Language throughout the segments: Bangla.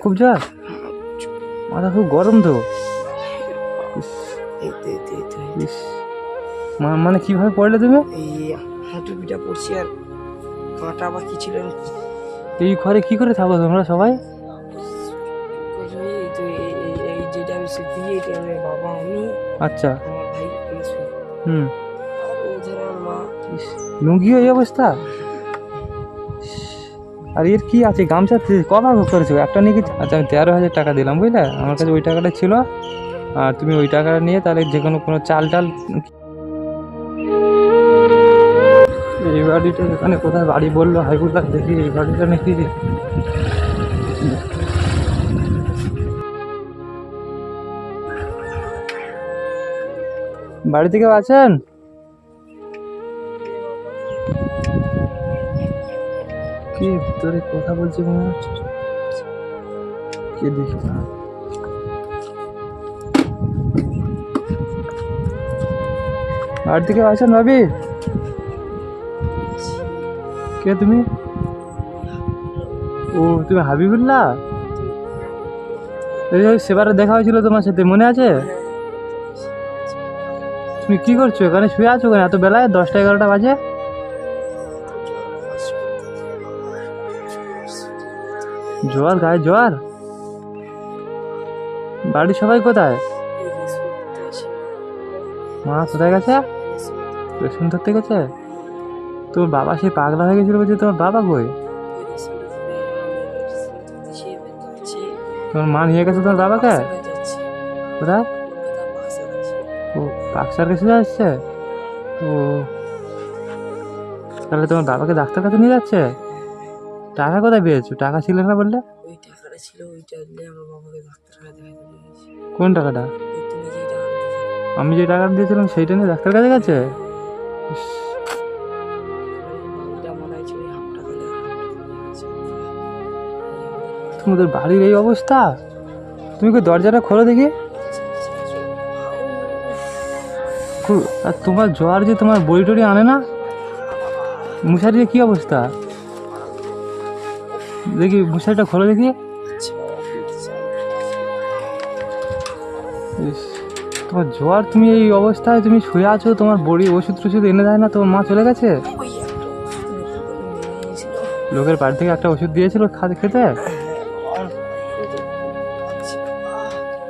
খুব জ্বর মাথা খুব গরম তো। মানে কীভাবে পড়লে তুমি? হাঁটু পিঠা পড়ছি আর কাঁটা বা কি ছিল এই ঘরে কি করে থাকো তোমরা সবাই? আচ্ছা। হুম। লুঙ্গিও এই অবস্থা? আর এর কি আছে? গামছা কবার করেছ? একটা নিয়ে আচ্ছা আমি তেরো হাজার টাকা দিলাম, বুঝলে? আমার কাছে ওই টাকাটা ছিল। আর তুমি ওই টাকাটা নিয়ে তাহলে যে কোনো কোনো চাল টাল এই বাড়িটা এখানে কোথায় বাড়ি বলল হাইকুলার দেখি এই বাড়িটা নাকি। বাড়িতে কেউ আছেন? কে ভিতরে কথা বলছে মনে হচ্ছে? কে দেখি না। বাড়িতে কেউ আছেন ভাবি কে তুমি? ও, তুমি হাবিবুল্লাহ? এই সেবারে দেখা হয়েছিল তোমার সাথে, মনে আছে? তুমি কি করছ? এখানে শুয়ে আছো কেন? এত বেলায় দশটা এগারোটা বাজে? জোয়ার, গায়ে জোয়ার। বাড়ির সবাই কোথায়? মা কোথায় গেছে? রেশন ধরতে গেছে? তোর বাবা সেই পাগলা হয়ে গেছিল বলছে তোমার বাবা কই? তোমার মা নিয়ে গেছে তোমার বাবাকে? কোথায়? ও পাকসার কাছে যাচ্ছে? ও। তাহলে তোমার বাবাকে ডাক্তার কাছে নিয়ে যাচ্ছে? টাকা কোথায় পেয়েছ? টাকা ছিল না বললে? ওই টাকাটা ছিল ওইটা আমার বাবাকে ডাক্তারখানা দেখাতে কোন টাকাটা? আমি যে টাকা দিয়েছিলাম সেইটা নিয়ে ডাক্তার কাছে গেছে? টাকা দিয়েছে। তোমাদের বাড়ির এই অবস্থা? তুমি কি দরজাটা খোলো দেখি? আর তোমার জ্বর যে তোমার বড়ি টড়ি আনে না? মশারির কি অবস্থা? দেখি, মশারিটা খোলো দেখি। তোমার জ্বর তুমি এই অবস্থায় তুমি শুয়ে আছো, তোমার বড়ি ওষুধ টষুধ এনে দেয় না, তোমার মা চলে গেছে। লোকের বাড়ি থেকে একটা ওষুধ দিয়েছিল খাতে খেতে?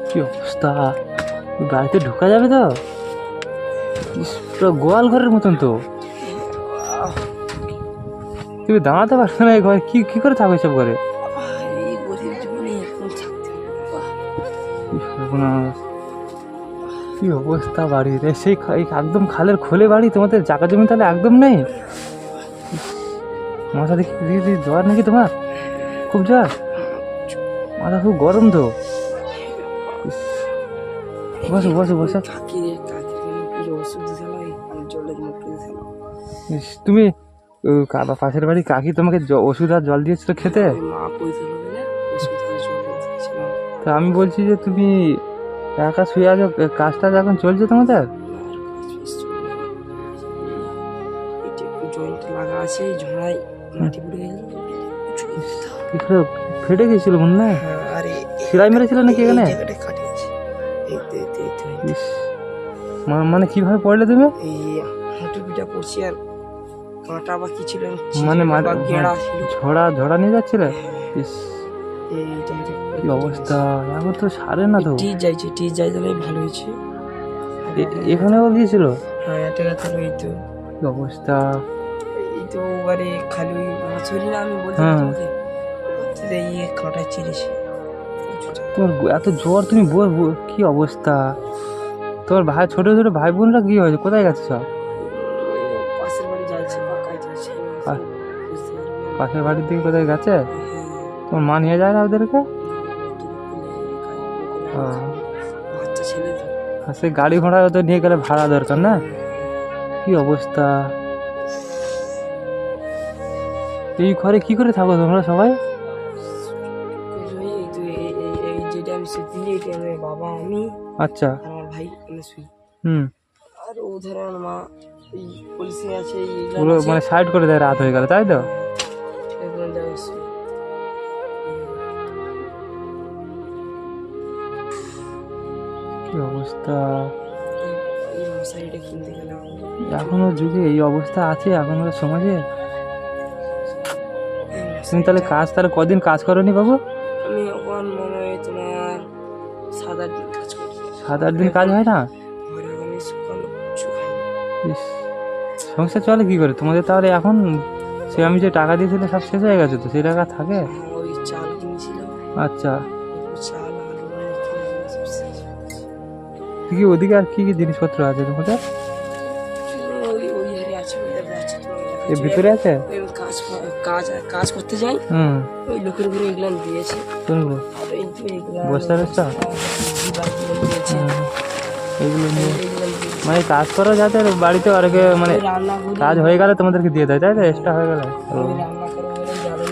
কি অবস্থা? বাড়িতে ঢোকা যাবে তো? গোয়াল ঘরের মতন তো। তুমি দাঁড়াতে পারছ না এই ঘরে? কি কি করে থাকো এসব ঘরে। কি অবস্থা বাড়ির সেই একদম খালের খোলে বাড়ি তোমাদের জায়গা জমি তাহলে একদম নেই? মাথা দেখি জ্বর নাকি তোমার? খুব জ্বর? মাথা খুব গরম তো। বসো বসো বসো। তুমি পাশের বাড়ি কাকি তোমাকে ওষুধ আর জল দিয়েছিল খেতে? তা আমি বলছি যে তুমি একা শুয়ে আছো কাজটা এখন চলছে তোমাদের? ফেটে গেছিল মনে হয়? হ্যাঁ, সেলাই মেরেছিল নাকি এখানে? মানে কীভাবে পড়লে তুমি? পড়ছি আর কাঁটা বা কি ছিল? মানে গেঁড়া ছিল। ঝড়া ঝড়া নিয়ে যাচ্ছিলে? ইস কি অবস্থা? এখন তো সারে না তো। টি যাইছে টি যাই তাহলে ভালো হয়েছে। এখানেও গিয়েছিল হ্যাঁ এটা কথা এই তো। কি অবস্থা? এই তো বারে খালি ওই মাছরি না আমি বলছি হ্যাঁ। তোমাকে ইয়ে কাঁটা চিরেছে তোমার এত জ্বর তুমি বল কি অবস্থা? তোমার ভাই ছোট ছোট ভাই বোনরা কি হয়েছে? কোথায় গেছে সব? পাশের বাড়ির দিকে কোথায় গেছে। তোমার মা নিয়ে যায় না ওদেরকে? আর সেই গাড়ি ঘোড়া তো নিয়ে গেলে ভাড়া দরকার না? কি অবস্থা? এই ঘরে কি করে থাকো তোমরা সবাই? বাবা আমি আচ্ছা। আমার ভাই শুই হুম। আর ও ধরো আমার মা পুলিশে আছে এই মানে সাইড করে দেয় রাত হয়ে গেল তাই তো? গেছে অবস্থা। এখনও যুগে এই অবস্থা আছে এখনকার সমাজে? তুমি তাহলে কাজ তাহলে কদিন কাজ করনি বাবু? আমি এখন মনে তোমার সাত আট দিন কাজ করি। সাত আট দিন কাজ হয় না? সংসার চলে কি করে? তোমাদের তাহলে এখন সে আমি যে টাকা দিয়েছিলে সব শেষ হয়ে গেছে তো সেই টাকা থাকে? ওই চাল কিনেছিলাম আচ্ছা। চাল। কি ওদিকে আর কি কি জিনিসপত্র আছে তোমাদের? এর ভিতরে আছে? কাজ কাজ কাজ করতে যাই। হুম। ওই লোকের ঘরে এগুলো দিয়েছে। কোনগুলো? এগুলো বস্তা? নিয়ে এগুলো দিয়েছে। মানে কাজ করো যাতে বাড়িতে আর কি মানে কাজ হয়ে গেলে তোমাদেরকে দিয়ে দেয় তাই তো? এক্সট্রা হয়ে গেলে? ও আমি রান্না করে বলে জ্বালন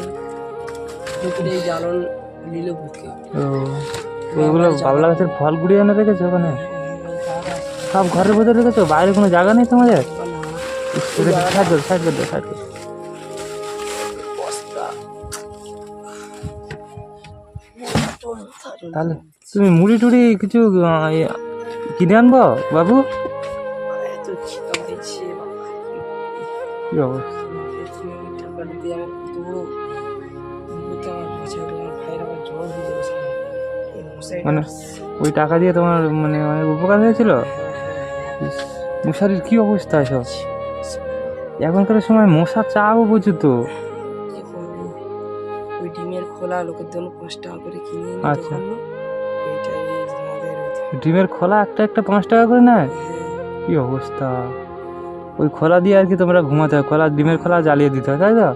দুপুরে এই জ্বালন নিল বুকে ও ওইগুলো বাবলা গাছের ফল গুড়িয়ে এনে রেখেছো ওখানে? সব ঘরের ভেতরে রেখেছো? বাইরে কোনো জায়গা নেই তোমাদের? সাইড করে সাইড করে সাইড করে। তাহলে তুমি মুড়ি টুড়ি কিছু কিনে আনব বাবু? এই মশারিটা- মানে ওই টাকা দিয়ে তোমার মানে অনেক উপকার হয়েছিল? মশারির কি অবস্থা এসব? এখনকার সময় মশা চাও প্রচুর তো? ওই ডিমের খোলা লোকের জন্য পাঁচ টাকা করে কিনে আচ্ছা। ডিমের খোলা একটা একটা পাঁচ টাকা করে নেয়? কি অবস্থা? ওই খোলা দিয়ে আর কি তোমরা ঘুমাতে হয়। খোলা ডিমের খোলা জ্বালিয়ে দিতে হয় তাই তো?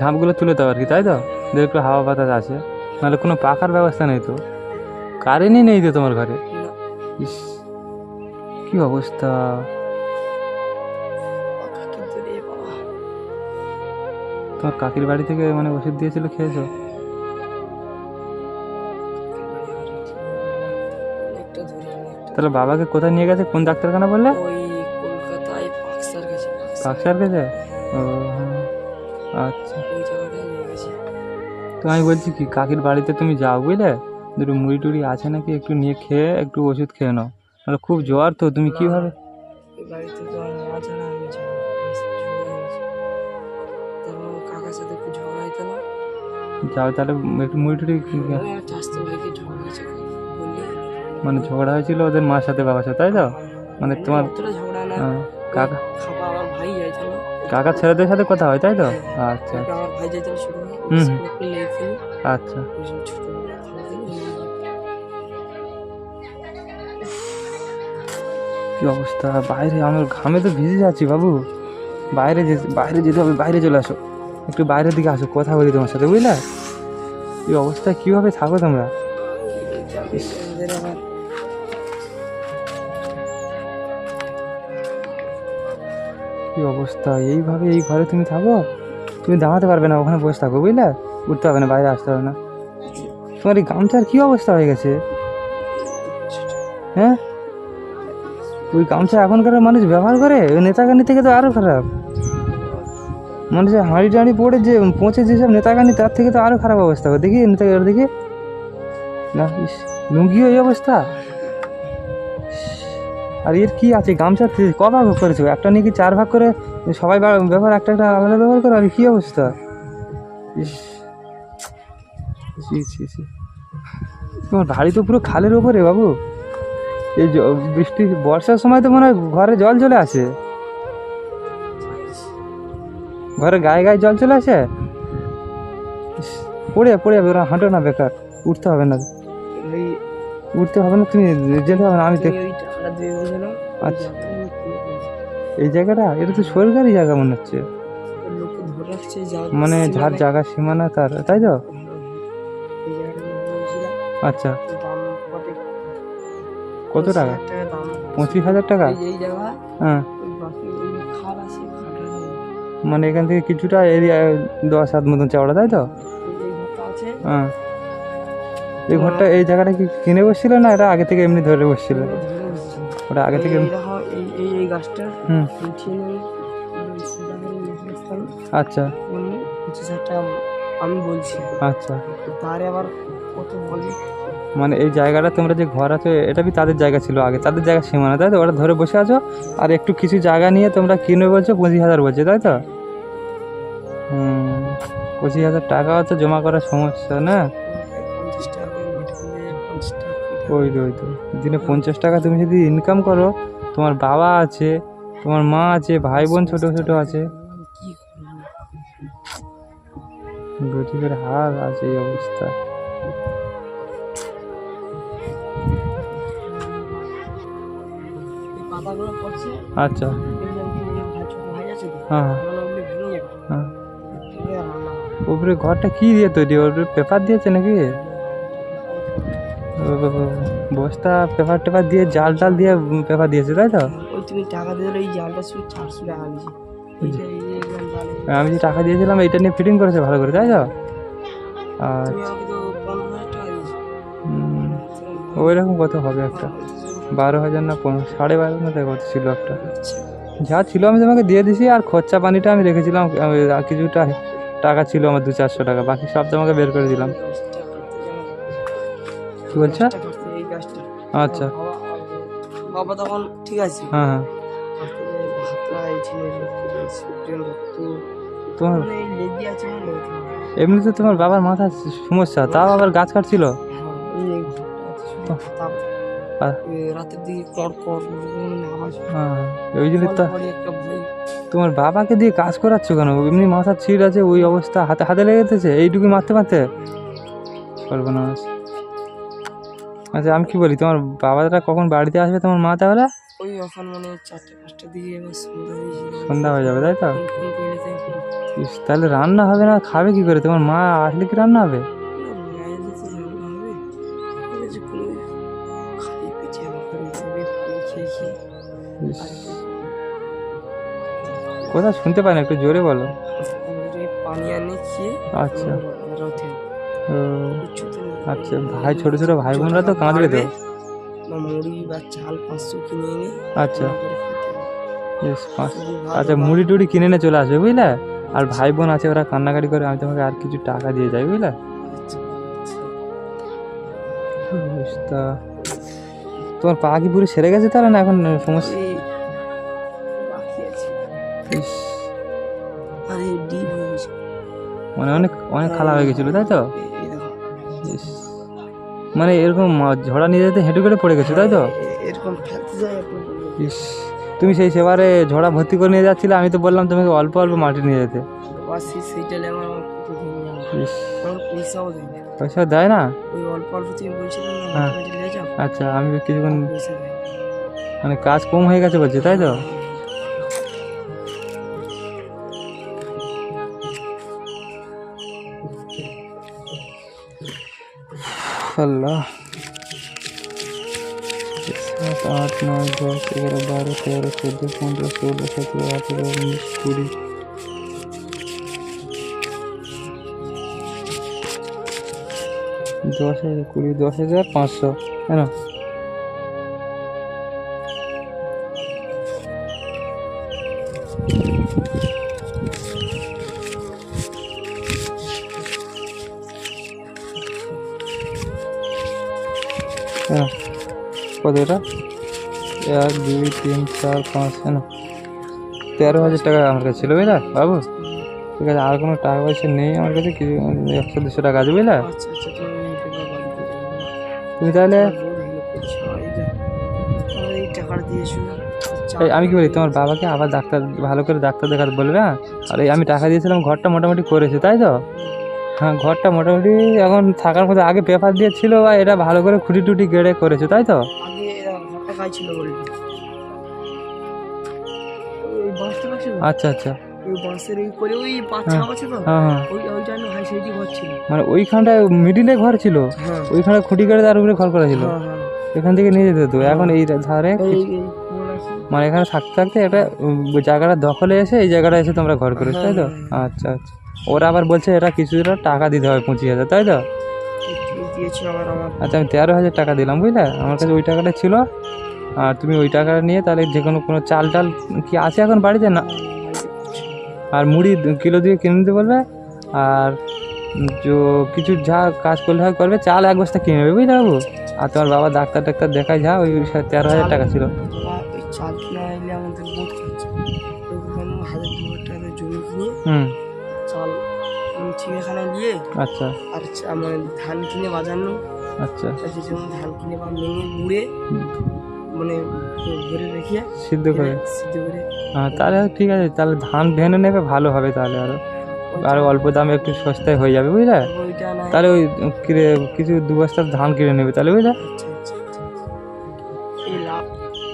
ঝাঁপগুলো তুলে দাও আর কি তাই তো? দেখো একটু হাওয়া বাতাস আছে। নাহলে কোনো পাখার ব্যবস্থা নেই তো? কারেন্টই নেই তো তোমার ঘরে? ইস কি অবস্থা। তোমার কাকির বাড়ি থেকে মানে ওষুধ দিয়েছিল খেয়েছো? তাহলে বাবাকে কোথায় নিয়ে গেছে? কোন ডাক্তারখানা বললে? ওই কলকাতায় পাকসার কাছে পাকসার। কাছে ও হ্যাঁ। আচ্ছা। ওই জায়গাটায় নিয়ে গেছে। তো আমি বলছি কি কাকির বাড়িতে তুমি যাও বুঝলে? দুটো মুড়ি টুড়ি আছে নাকি? একটু নিয়ে খেয়ে একটু ওষুধ খেয়ে নাও। তাহলে খুব জ্বর তো তুমি কীভাবে বাড়িতে তো আমার মা ছাড়া আমি যাব না। আমার সাথে ঝগড়া হয়েছে। তারপর কাকার সাথে একটু ঝগড়া হইতো না। যাও তাহলে একটু মুড়ি টুড়ি মানে ঝগড়া হয়েছিল ওদের মার সাথে বাবার সাথে তাই তো? মানে তোমার ঝগড়া না? আহ, কাকা কাকার ছেলেদের সাথে কথা হয় তাই তো? আচ্ছা হুম লেগেছিল আচ্ছা। থাকতে কি অবস্থা? বাইরে আমার ঘামে তো ভিজে যাচ্ছি বাবু। বাইরে যে বাইরে যেতে হবে বাইরে চলে আসো। একটু বাইরের দিকে আসো কথা বলি তোমার সাথে বুঝলে? এই অবস্থায় কীভাবে থাকো তোমরা? অবস্থা? এইভাবে এই ঘরে তুমি থাকো, তুমি দাঁড়াতে পারবে না, ওখানে বসে থাকো, বুঝলে? উঠতে হবে না, বাইরে আসতে হবে না। তোমার এই গামছার কী অবস্থা হয়ে গেছে? হ্যাঁ? ওই গামছা এখনকার মানুষ ব্যবহার করে? ওই নেতাগানি থেকে তো আরও খারাপ। মানুষের হাঁড়ি টাঁড়ি পড়ে যে পৌঁছে যেসব নেতাগানি তার থেকে তো আরও খারাপ অবস্থা। দেখি, নেতা দেখি। না লুঙ্গিও এই অবস্থা? আর এর কি আছে? গামছা ক ভাগ করেছ? একটা নাকি চার ভাগ করে সবাই ব্যবহার একটা একটা আলাদা ব্যবহার করে, আর কী অবস্থা? ইস। তোমার বাড়ি তো পুরো খালের ওপরে বাবু। এই বৃষ্টি বর্ষার সময় তো মনে হয় ঘরে জল চলে আসে। ঘরে গায়ে গায়ে জল চলে আসে? পড়ে পড়ে যাবে, ওরা হাঁটো না, বেকার। উঠতে হবে না। উঠতে হবে না, তুমি যেতে হবে না, আমি দেখ আচ্ছা। এই জায়গাটা? এটা তো সরকারি জায়গা মনে হচ্ছে। যা- মানে যার জায়গা সীমানা তার তাই তো? আচ্ছা। কত? টাকা। পঁচিশ হাজার টাকা? হ্যাঁ। মানে এখান থেকে কিছুটা এরিয়া দশ হাত মতন চওড়া তাই তো? হ্যাঁ। এই ঘরটা এই জায়গাটা কি কিনে বসছিল না এটা আগে থেকে এমনি ধরে বসছিল। ওটা আগে থেকে এই এই গাছটা হুম। আচ্ছা। পঁচিশ হাজার টাকা আমি বলছি। আচ্ছা। তারে আবার কত বলি? মানে এই জায়গাটা তোমরা যে ঘর আছে এটা কি তাদের জায়গা ছিল আগে? তাদের জায়গা সীমানা তাই তো? ওরা ধরে বসে আছো? আর একটু কিছু জায়গা নিয়ে তোমরা কিনবে বলছো পঁচিশ হাজার বলছে তাই তো? হুম পঁচিশ হাজার টাকা তো জমা করার সমস্যা না? ওই তো ওই তো। দিনে পঞ্চাশ টাকা তুমি যদি ইনকাম করো তোমার বাবা আছে তোমার মা আছে ভাই বোন ছোট ছোট আছে। গরিবের হাল আছে এই অবস্থা। আচ্ছা। হ্যাঁ হ্যাঁ, হ্যাঁ। উপরে ঘরটা কি দিয়ে তৈরি? ওর পেপার দিয়েছে নাকি? বস্তা পেপার টেপার দিয়ে জাল টাল দিয়ে পেপার দিয়েছে তাই তো? ওই তুমি টাকা দিয়ে এই জালটা শুধু চারশো টাকা জালে আমি যে টাকা দিয়েছিলাম এইটা নিয়ে ফিটিং করেছে ভালো করে তাই তো? দিয়েছ। উম, ওই রকম কত হবে একটা। বারো হাজার না পনেরো সাড়ে বারো না কত ছিল একটা। আচ্ছা। যা ছিল আমি তোমাকে দিয়ে দিছি আর খরচা পানিটা আমি রেখেছিলাম কিছুটা টাকা ছিল আমার দু চারশো টাকা বাকি সব তোমাকে বের করে দিলাম। কি বলছো? আচ্ছা। বাবা তখন ঠিক আছে। হ্যাঁ হ্যাঁ। তোমার মানে। এমনিতে তোমার বাবার মাথা সমস্যা তাও আবার গাছ কাটছিল? হ্যাঁ, রাতের দিকে মানে হয়। হ্যাঁ ওই জন্য তোমার বাবাকে দিয়ে কাজ করাচ্ছ কেন? এমনি মাথার ছিট আছে ওই অবস্থা হাতে হাতে লেগে গেছে এইটুকু মারতে মারতে? সর্বনাশ। আচ্ছা আমি কি বলি তোমার বাবারা কখন বাড়িতে আসবে তোমার মা তাহলে? ওই এখন মানে চারটে পাঁচটা দিকে সন্ধ্যা হয়ে যাবে। হয়ে তাই তো? তাহলে রান্না হবে না? খাবে কি করে? তোমার মা আসলে কি রান্না হবে? কথা শুনতে পাই না একটু জোরে বলো। আচ্ছা। আচ্ছা ভাই ছোট ছোট ভাই বোনরা তো কাঁদবে তো? বা মুড়ি বা চাল পাঁচশো কিনে এনে আচ্ছা। আচ্ছা মুড়ি টুড়ি কিনে নিয়ে চলে আসবে বুঝলে? আর ভাই বোন আছে ওরা কান্নাকাটি করে আমি তোমাকে আর কিছু টাকা দিয়ে যাই বুঝলে? আচ্ছা, আচ্ছা। তোমার পা কি পুরো সেরে গেছে তাহলে না এখন সমস্যা? হয়ে গেছে। মানে অনেক অনেক খালা হয়ে গেছিল তাই তো? ইস, মানে এরকম ঝড়া নিয়ে যেতে হেঁটে করে পড়ে গেছো তাই তো? এরকম। ইস তুমি সেই সেবারে ঝড়া ভর্তি করে নিয়ে যাচ্ছিলে আমি তো বললাম তোমাকে অল্প অল্প মাটি নিয়ে যেতে। পয়সা দেয় না? হ্যাঁ। আচ্ছা আমি কিছুক্ষণ মানে কাজ কম হয়ে গেছে বলছি তাই তো? আল্লাহ সাত আট নয় দশ এগারো বারো তেরো চোদ্দ পনেরো ষোলো সতেরো আঠেরো উনিশ কুড়ি দশ হাজার কুড়ি দশ হাজার পাঁচশো কেন হ্যাঁ এটা? এক দুই তিন চার পাঁচ হ্যাঁ তেরো হাজার টাকা আমার কাছে ছিল বুঝলা বাবু। ঠিক আছে আর কোনো টাকা পয়সা নেই আমার কাছে কিছু একশো দুশো টাকা আছে বুঝলা। আচ্ছা আচ্ছা তুমি তাহলে আমি কি বলি তোমার বাবাকে আবার ডাক্তার ভালো করে ডাক্তার দেখাতে বলবে হ্যাঁ? আর এই আমি টাকা দিয়েছিলাম ঘরটা মোটামুটি করেছে তাই তো? হ্যাঁ ঘরটা মোটামুটি এখন থাকার মতো আগে পেপার দিয়েছিল বা এটা ভালো করে খুঁটি টুটি গেড়ে করেছে তাই তো? এরা ছিল বলবি। ওই তো? আচ্ছা আচ্ছা। ওই বাঁশের এই করে ওই পাঁচ হ্যাঁ। আছে তো? হ্যাঁ হ্যাঁ। ওই ওই জন্য হাই সাইডে ঘর ছিল। মানে ওইখানটায় মিডিলে ঘর ছিল। হ্যাঁ। ওইখানে খুঁটি গেড়ে তার উপরে ঘর করা ছিল। হ্যাঁ হ্যাঁ। এখান থেকে নিয়ে যেতে হতো। এখন এই ধারে। মানে এখানে থাকতে থাকতে একটা জায়গাটা দখলে এসে এই জায়গাটা এসে তোমরা ঘর করেছ তাই তো? হ্যাঁ, আচ্ছা আচ্ছা। ওরা আবার বলছে এটা কিছুটা টাকা দিতে হবে পঁচিশ হাজার তাই তো? আচ্ছা আমি তেরো হাজার টাকা দিলাম বুঝলে? আমার কাছে ওই টাকাটা ছিল। আর তুমি ওই টাকাটা নিয়ে তাহলে যে কোনো কোনো চাল টাল কি আছে এখন বাড়িতে? না। আর মুড়ি কিলো দিয়ে কিনে দিতে বলবে। আর কিছু যা কাজ করলে হয় করবে চাল এক বস্তা কিনে নেবে বুঝলে বাবু? আর তোমার বাবা ডাক্তার টাক্তার দেখায় যা ওই তেরো হাজার টাকা ছিল। হুম। চাল আচ্ছা। আর ধান কিনে বাজানো আচ্ছা। ধান কিনে বা ভেঙে মুড়ে মানে ভরে রেখে সিদ্ধ করে। সিদ্ধ করে হ্যাঁ তাহলে ঠিক আছে তাহলে ধান ভেনে নেবে ভালো হবে তাহলে আরও। আরও অল্প দামে একটু সস্তায় হয়ে যাবে বুঝলে? তাহলে ওই কিনে- কিছু দু বস্তা ধান কিনে নেবে তাহলে বুঝলে? আচ্ছা আচ্ছা আচ্ছা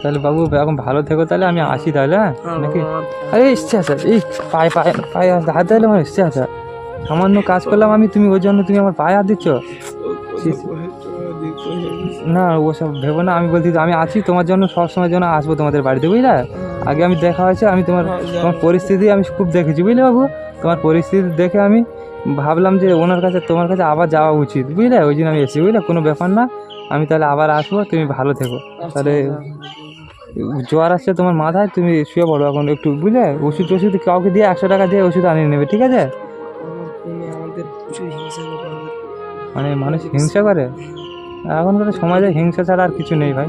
তাহলে বাবু এখন ভালো থেকো তাহলে আমি আসি তাহলে হ্যাঁ? হ্যাঁ নাকি? আরে ইচ্ছে আছে এই পায়ে পায়ে পায়ে হাত দিলে আমার ইচ্ছে আছে। সামান্য কাজ করলাম আমি তুমি ওই জন্য তুমি আমার পায়ে হাত দিচ্ছ? না ওসব ভেবো না আমি বলছি আমি আছি তোমার জন্য সব সময় জন্য আসব তোমাদের বাড়িতে বুঝলে? আগে আমি দেখা হয়েছে আমি তোমার তোমার পরিস্থিতি আমি খুব দেখেছি বুঝলে বাবু? তোমার পরিস্থিতি দেখে আমি ভাবলাম যে ওনার কাছে তোমার কাছে আবার যাওয়া উচিত বুঝলে? ওই জন্য আমি এসেছি বুঝলে? কোনো ব্যাপার না আমি তাহলে আবার আসব তুমি ভালো থেকো। তাহলে জ্বর আসছে তোমার মাথায় তুমি শুয়ে পড়ো এখন একটু বুঝলে? ওষুধ টষুধ কাউকে দিয়ে একশো টাকা দিয়ে ওষুধ আনিয়ে নেবে ঠিক আছে? মানে মানুষ হিংসা করে? এখনকার সমাজে হিংসা ছাড়া আর কিছু নেই ভাই।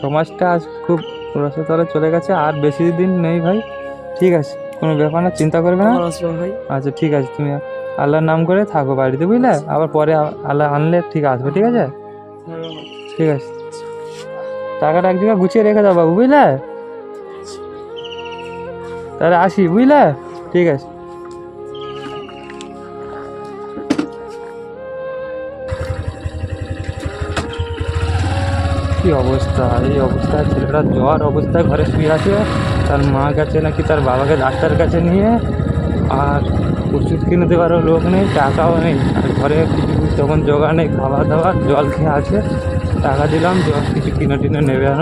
সমাজটা আজ খুব রসতলে চলে গেছে আর বেশি দিন নেই ভাই। ঠিক আছে কোনো ব্যাপার না চিন্তা করবে না। ভাই। আচ্ছা ঠিক আছে তুমি আল্লাহর নাম করে থাকো বাড়িতে বুঝলে? আবার পরে আল্লাহ আনলে ঠিক আসবে ঠিক আছে? ঠিক আছে। টাকাটা এক জায়গায় গুছিয়ে রেখে দাও বাবু বুঝলে? তাহলে আসি বুঝলে? ঠিক আছে। অবস্থা, এই অবস্থায় ছেলেটা জ্বর অবস্থায় ঘরে শুয়ে আছে। তার মা গেছে নাকি তার বাবাকে ডাক্তার কাছে নিয়ে। আর ওষুধ কিনে দেওয়ারও লোক নেই, টাকাও নেই। ঘরে কিছু তখন জোগাড় নেই খাওয়া দাওয়া জল খেয়ে আছে। টাকা দিলাম, জল কিছু কিনে টিনে নেবে আর।